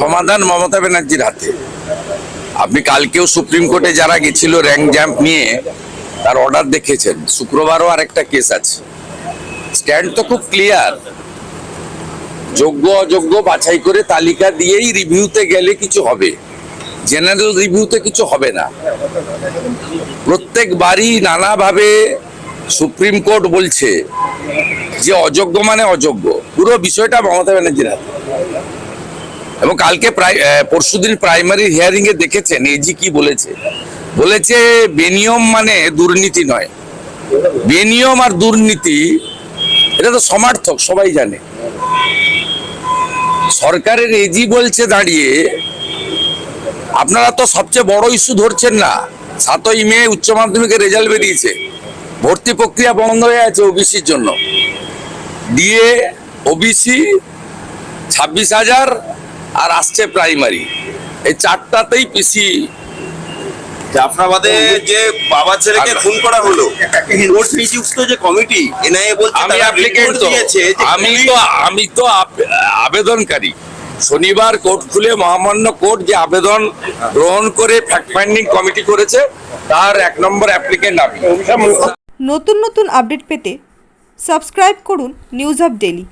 সমাধান মমতা ব্যানার্জির হাতে। আপনি কালকেও সুপ্রিম কোর্টে যারা গেছিল র্যাঙ্ক জ্যাম্প নিয়ে, তার অর্ডার দেখেছেন। শুক্রবারও আরেকটা কেস আছে। স্ট্যান্ড তো খুব ক্লিয়ার। যোগ্য, অযোগ্য বাছাই করে তালিকা দিয়েই রিভিউতে গেলে কিছু হবে। জেনারেল রিভিউতে কিছু হবে না। প্রত্যেকবারই নানাভাবে সুপ্রিম কোর্ট বলছে যে অযোগ্য মানে অযোগ্য। পুরো বিষয়টা মমতা ব্যানার্জির হাতে। এবং কালকে প্রায় পরশুদিন প্রাইমারি হিয়ারিং এ দেখেছেন, এজি কি বলেছে? বলেছে, বেনিয়ম মানে দুর্নীতি নয়। বেনিয়ম আর দুর্নীতি, এটা তো সমার্থক, সবাই জানে। সরকারের এজি বলছে দাঁড়িয়ে, আপনারা তো সবচেয়ে বড় ইস্যু ধরছেন না। সাতই মে উচ্চ মাধ্যমিকের রেজাল্ট বেরিয়েছে। ভর্তি প্রক্রিয়া বন্ধ হয়ে আছে ওবিসির জন্য। দিয়ে ওবিসি ছাব্বিশ হাজার আর আসছে প্রাইমারি এই চারটাতেই পিসি জাফরাবাদে যে বাবা ছেলেকে খুন করা হলো নিযুক্ত যে কমিটি এনআইএ বলছে আমি অ্যাপ্লিকেন্ট তো। আমি তো আমি তো আবেদনকারী। শনিবার কোর্ট খুলে মহামান্য কোর্ট যে আবেদন গ্রহণ করে ফ্যাক্ট ফাইন্ডিং কমিটি করেছে তার এক নম্বর অ্যাপ্লিকেন্ট আমি। নতুন নতুন আপডেট পেতে সাবস্ক্রাইব করুন নিউজ আপ ডেলি